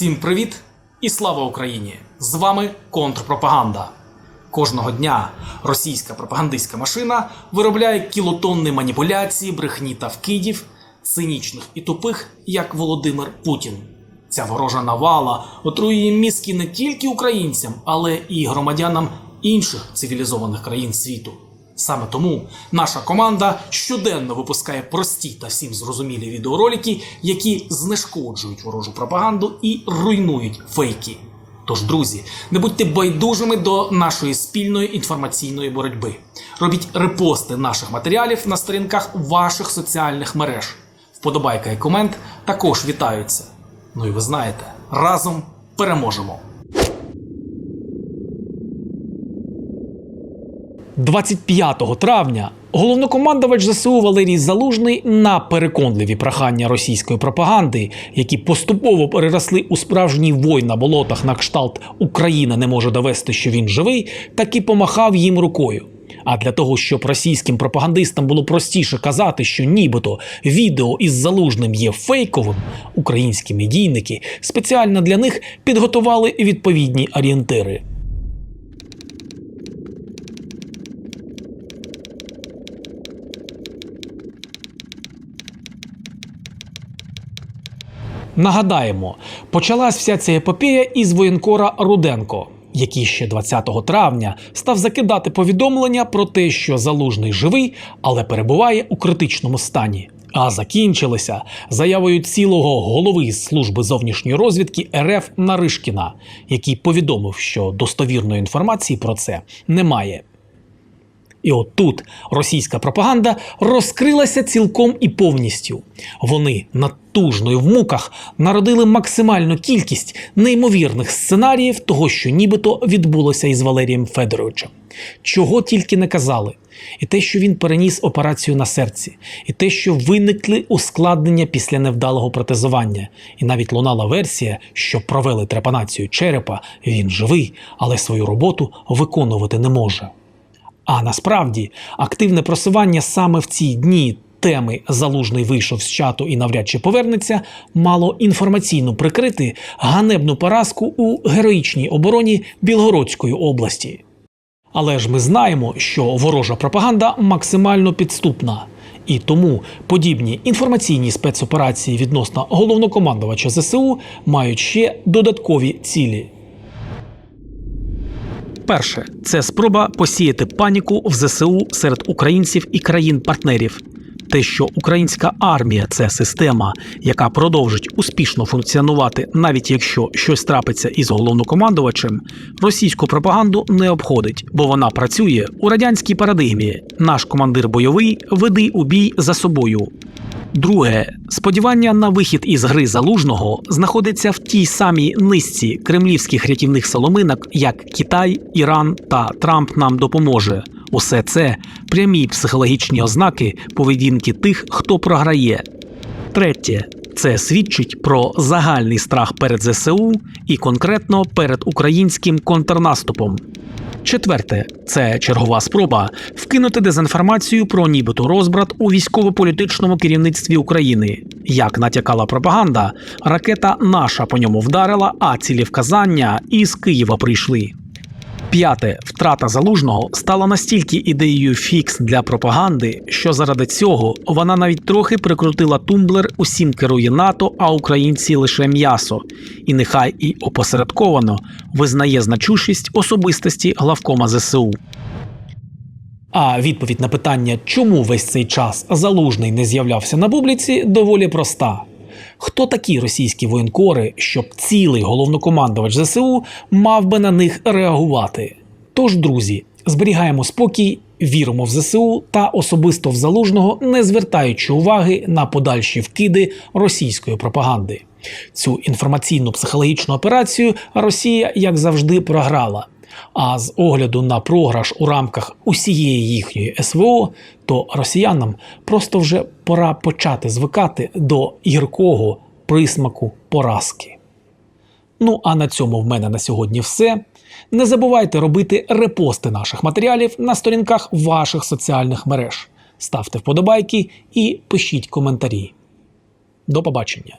Всім привіт і слава Україні! З вами контрпропаганда. Кожного дня російська пропагандистська машина виробляє кілотонни маніпуляцій, брехні та вкидів, цинічних і тупих, як Володимир Путін. Ця ворожа навала отруює мізки не тільки українцям, але і громадянам інших цивілізованих країн світу. Саме тому наша команда щоденно випускає прості та всім зрозумілі відеоролики, які знешкоджують ворожу пропаганду і руйнують фейки. Тож, друзі, не будьте байдужими до нашої спільної інформаційної боротьби. Робіть репости наших матеріалів на сторінках ваших соціальних мереж. Вподобайка і комент також вітаються. Ну і ви знаєте, разом переможемо! 25 травня головнокомандувач ЗСУ Валерій Залужний на переконливі прохання російської пропаганди, які поступово переросли у справжній вой на болотах на кшталт Україна не може довести, що він живий, таки помахав їм рукою. А для того, щоб російським пропагандистам було простіше казати, що нібито відео із залужним є фейковим, українські медійники спеціально для них підготували відповідні орієнтири. Нагадаємо, почалась вся ця епопея із воєнкора Руденко, який ще 20 травня став закидати повідомлення про те, що залужний живий, але перебуває у критичному стані. А закінчилися заявою цілого голови служби зовнішньої розвідки РФ Наришкіна, який повідомив, що достовірної інформації про це немає. І от тут російська пропаганда розкрилася цілком і повністю. Вони натужно і в муках народили максимальну кількість неймовірних сценаріїв того, що нібито відбулося із Валерієм Федоровичем. Чого тільки не казали. І те, що він переніс операцію на серці, і те, що виникли ускладнення після невдалого протезування, і навіть лунала версія, що провели трепанацію черепа, він живий, але свою роботу виконувати не може. А насправді активне просування саме в ці дні теми Залужний вийшов з чату і навряд чи повернеться, мало інформаційно прикрити ганебну поразку у героїчній обороні Білгородської області. Але ж ми знаємо, що ворожа пропаганда максимально підступна. І тому подібні інформаційні спецоперації відносно головнокомандувача ЗСУ мають ще додаткові цілі. Перше це спроба посіяти паніку в ЗСУ серед українців і країн-партнерів. Те, що українська армія це система, яка продовжить успішно функціонувати, навіть якщо щось трапиться із головнокомандувачем, російську пропаганду не обходить, бо вона працює у радянській парадигмі. Наш командир бойовий веди у бій за собою. Друге, сподівання на вихід із гри залужного знаходиться в тій самій низці кремлівських рятівних соломинок, як Китай, Іран та Трамп нам допоможе. Усе це прямі психологічні ознаки поведінки тих, хто програє. Третє, це свідчить про загальний страх перед ЗСУ і конкретно перед українським контрнаступом. Четверте, це чергова спроба вкинути дезінформацію про нібито розбрат у військово-політичному керівництві України. Як натякала пропаганда, ракета наша по ньому вдарила, а цілі вказання із Києва прийшли. П'яте втрата залужного стала настільки ідеєю фікс для пропаганди, що заради цього вона навіть трохи прикрутила тумблер усім керує НАТО, а українці лише м'ясо, і нехай і опосередковано визнає значущість особистості главкома ЗСУ. А відповідь на питання, чому весь цей час залужний не з'являвся на публіці, доволі проста. Хто такі російські воєнкори, щоб цілий головнокомандувач ЗСУ мав би на них реагувати? Тож, друзі, зберігаємо спокій, віримо в ЗСУ та особисто в залужного, не звертаючи уваги на подальші вкиди російської пропаганди. Цю інформаційну психологічну операцію Росія, як завжди, програла. А з огляду на програш у рамках усієї їхньої СВО, то росіянам просто вже пора почати звикати до гіркого присмаку поразки. Ну а на цьому в мене на сьогодні все. Не забувайте робити репости наших матеріалів на сторінках ваших соціальних мереж. Ставте вподобайки і пишіть коментарі. До побачення!